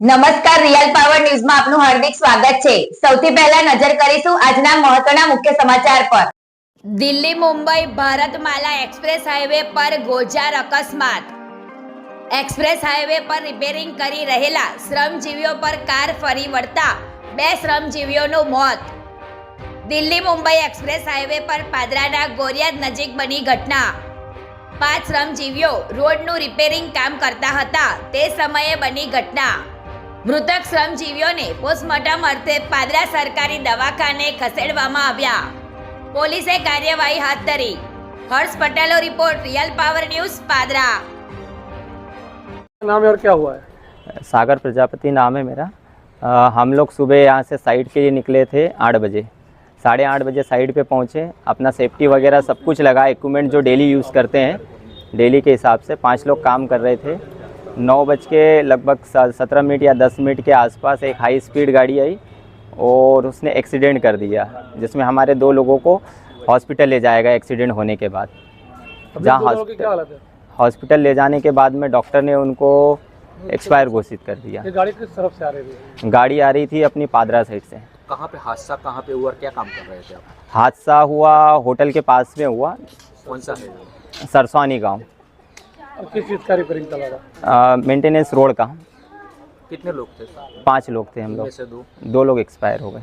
નમસ્કાર, real power ન્યૂઝમાં આપનું હાર્દિક સ્વાગત છે. સૌથી પહેલા નજર કરીશું આજના મહત્વના મુખ્ય સમાચાર પર. દિલ્હી, મુંબઈ, ભારતમાલા એક્સપ્રેસ હાઈવે પર ગોજાર અકસ્માત. એક્સપ્રેસ હાઈવે પર રિપેરિંગ કરી રહેલા શ્રમજીવીઓ પર કાર ફરી વળતા બે શ્રમજીવીઓનું મોત. દિલ્હી, મુંબઈ એક્સપ્રેસ હાઈવે પર પાદરાના ગોરિયાદ નજીક બની ઘટના. પાંચ શ્રમજીવીઓ રોડનું રિપેરિંગ કામ કરતા હતા, તે સમયે બની ઘટના. મૃતક શ્રમજીવીઓને પોસ્ટમોર્ટમ અર્થે પાદરા સરકારી દવાખાને ખસેડવામાં આવ્યા પોલીસે કાર્યવાહી હાથ ધરી હર્ષ પટેલો report real power news Padra नाम है और क्या हुआ है सागर प्रजापति नाम है मेरा अ, हम लोग सुबह यहाँ से साइट के लिए निकले थे आठ बजे साढ़े आठ बजे साइट पे पहुँचे अपना सेफ्टी वगैरह सब कुछ लगा इक्विपमेंट जो डेली यूज़ करते हैं डेली के हिसाब से पांच लोग काम कर रहे थे नौ बज के लगभग सत्रह मिनट या दस मिनट के आसपास एक हाई स्पीड गाड़ी आई और उसने एक्सीडेंट कर दिया जिसमें हमारे दो लोगों को हॉस्पिटल ले जाएगा एक्सीडेंट होने के बाद। जहाँ दो लोगों की क्या हॉस्पिटल हॉस्पिटल ले जाने के बाद में डॉक्टर ने उनको एक्सपायर घोषित कर दिया। गाड़ी किस तरफ़ से आ रही थी? गाड़ी आ रही थी अपनी पादरा साइड से। कहाँ पे हादसा कहाँ पे हुआ क्या काम कर रहे थे आप? हादसा हुआ होटल के पास में हुआ। कौन सा? सरसवानी गाँव। किस चीज़ का रिपेयरिंग चला था मेंटेनेंस रोड का। कितने लोग थे? पाँच लोग थे हम लोग। दो। दो लोग एक्सपायर हो गए।